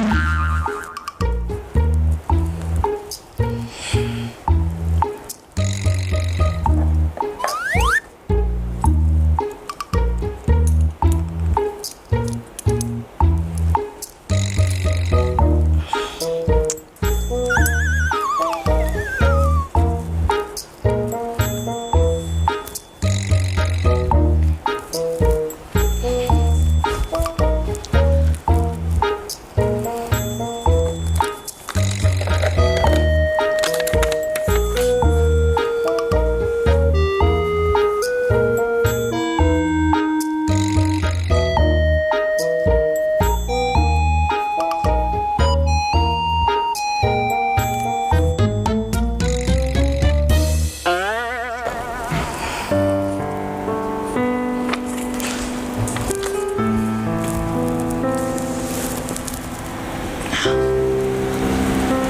Bye.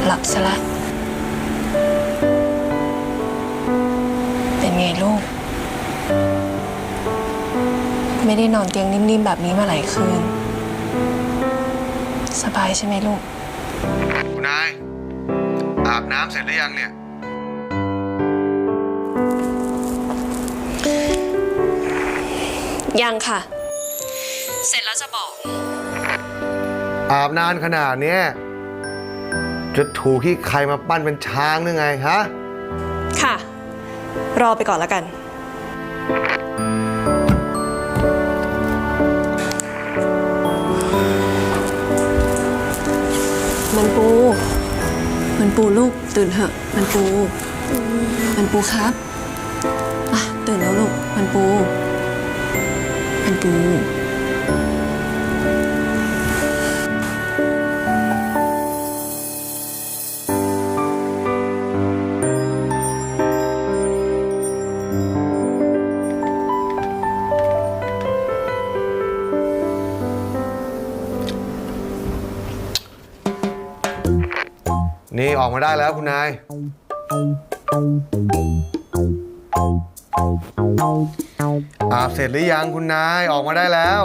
หลับซะละ เป็นไงลูก ไม่ได้นอนเตียงนิ่มๆ แบบนี้มาหลายคืน สบายใช่ไหมลูก คุณนาย อาบน้ำเสร็จหรือยังเนี่ย ยังค่ะ เสร็จแล้วจะบอก อาบนานขนาดเนี้ย จะถูกที่ใครมาปั้นเป็นช้างหรือไงฮะ ค่ะ รอไปก่อนแล้วกัน มันปู มันปูลูกตื่นเถอะ มันปู มันปูครับอะตื่นแล้วลูก มันปู มันปู นี่ออกมาได้แล้วคุณนาย อาบเสร็จหรือยังคุณนายออกมาได้แล้ว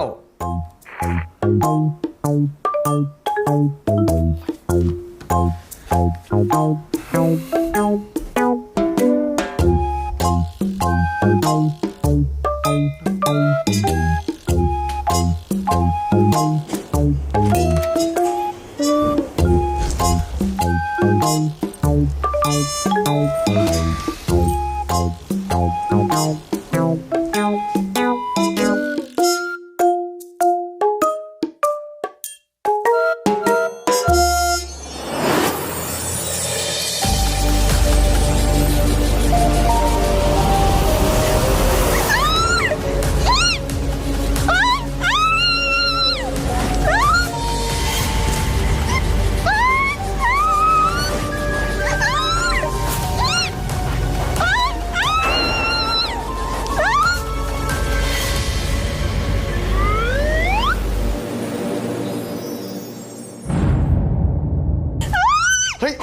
เฮ้ย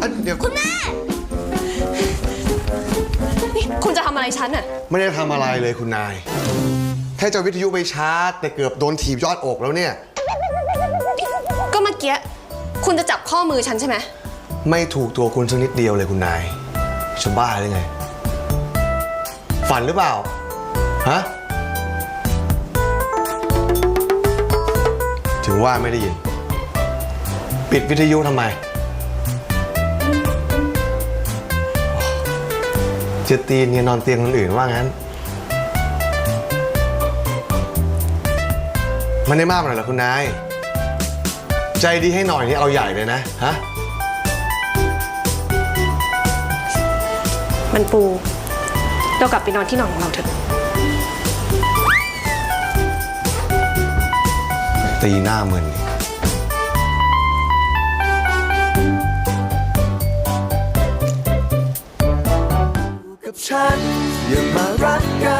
อันเดี๋ยวนี่คุณจะทำอะไรฉันน่ะ ไม่ได้ทำอะไรเลยคุณนาย แค่จะวิทยุไปชาร์จ แต่เกือบโดนถีบยอดอกแล้วเนี่ย ก็เมื่อกี้ คุณจะจับข้อมือฉันใช่ไหม ไม่ถูกตัวคุณสักนิดเดียวเลยคุณนายจะบ้าหรือไง ฝันหรือเปล่า ฮะ ถึงว่าไม่ได้ยิน ปิดวิทยุทำไม จะตีนเนี่ยนอนเตียงคนอื่นว่างั้น มันได้มากหน่อยเหรอคุณนาย ใจดีให้หน่อยนี่เอาใหญ่เลยนะ ฮะ มันปู เรากลับไปนอนที่นอนของเราเถอะ ตีหน้ามึนอีก ฉัน อย่ามารักกัน